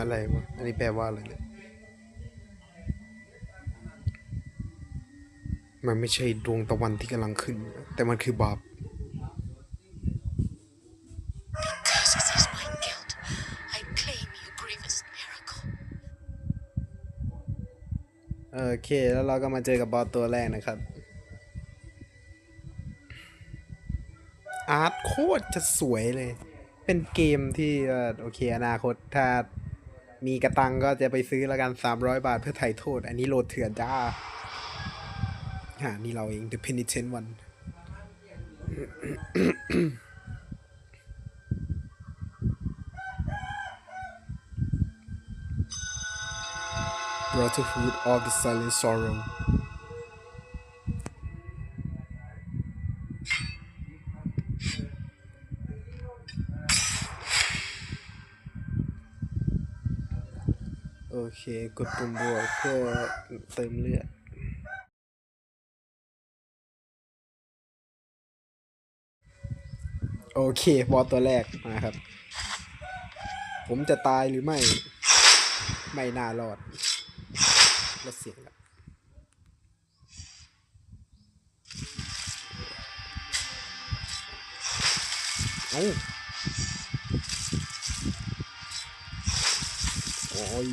อะไรวะอันนี้แปลว่าอะไรเนี่ยมันไม่ใช่ดวงตะวันที่กำลังขึ้น แต่มันคือบาป Because it is my guilt, I claim your grievous miracle. โอเค แล้วเราก็มาเจอกับบอสตัวแรกนะครับ อาร์ตโคตรจะสวยเลย เป็นเกมที่เอ่อโอเคอนาคตถ้า มีกระตังก็จะไปซื้อแล้วกันสามร้อยบาทเพื่อไถ่โทษ อันนี้โหลดเถื่อนจ้าอ่านี่เราเอง The Penitent One Brotherhood of the Silent Sorrow โอเค กดปุ่มบวกเพื่อเติมเลือดโอเค บอสตัวแรกมาครับ ผมจะตายหรือไม่ ไม่น่ารอดลดเสียงละเอ้าโอ้ย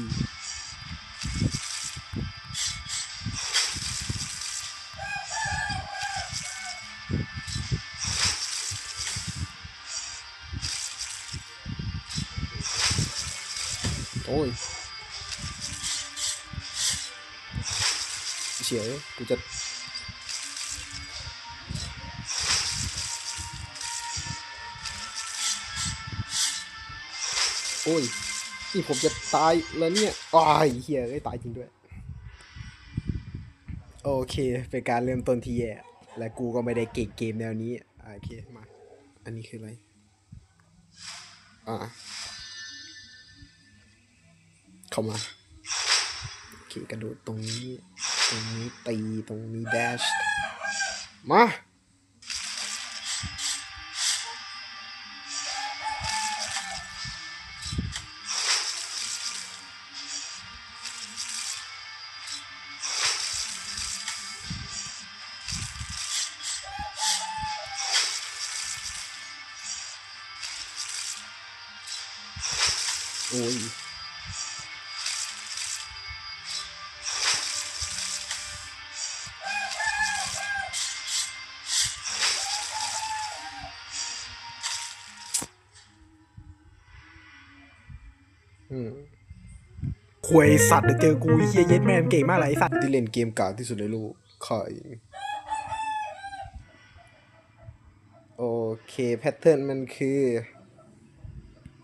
โอ้ยเฉียกูจะโอ้ย นี่ผมจะตายแล้วเนี่ยอ้ายเฮียได้ตายจริงด้วย โอเค เป็นการเริ่มต้นที่แย่ และกูก็ไม่ได้เก่งเกมแนวนี้ โอเค มา อันนี้คืออะไร อ่า เข้ามาโอเคกระโดดตรงนี้ ตรงนี้ตีตรงนี้แดช มาโอ้ย ควยสัตว์เดี๋ยวเจอกูเฮียเย็ดแมนเก่งมากเลยสัตว์ที่เล่นเกมก่าที่สุดในโลกขออีกโอเคแพทเทิร์นมันคือ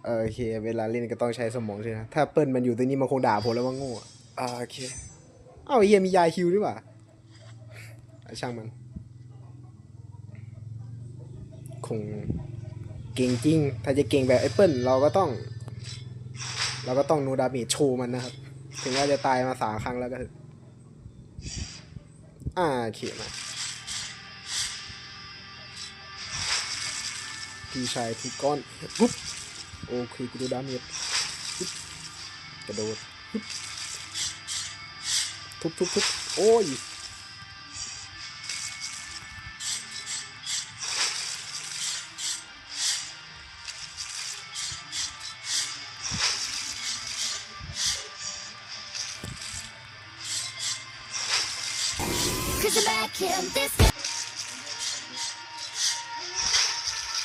โอเค เวลาเล่นก็ต้องใช้สมองใช่ไหมถ้าเปิ้ลมันอยู่ตรงนี้มันคงด่าผมแล้วว่าโง่อ่าโอเคเอ้าเฮียมียาคิวด้วยว่ะอะช่างมัน คงเก่งจริง ถ้าจะเก่งแบบแอปเปิลเราก็ต้อง เราก็ต้องโนดามจโชว์มันนะครับ ถึงว่าจะตายมาสามครั้งแล้วก็ถอะอ่าโอเคมาพี่ชายทุกก้อนปุ๊บโอเคกูดูดาเมจปุ๊บกระโดดปุ๊บทุบทุบทุบโอ้ย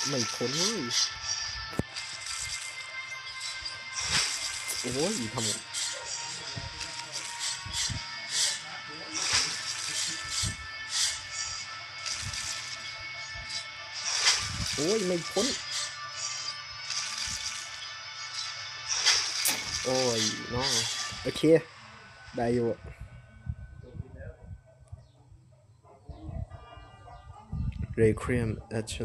ไม่พ้นเลยโอ้ยทำไงโอ้ยไม่พ้น โอ้ยน้องโอเค ได้อยู่ Requiem at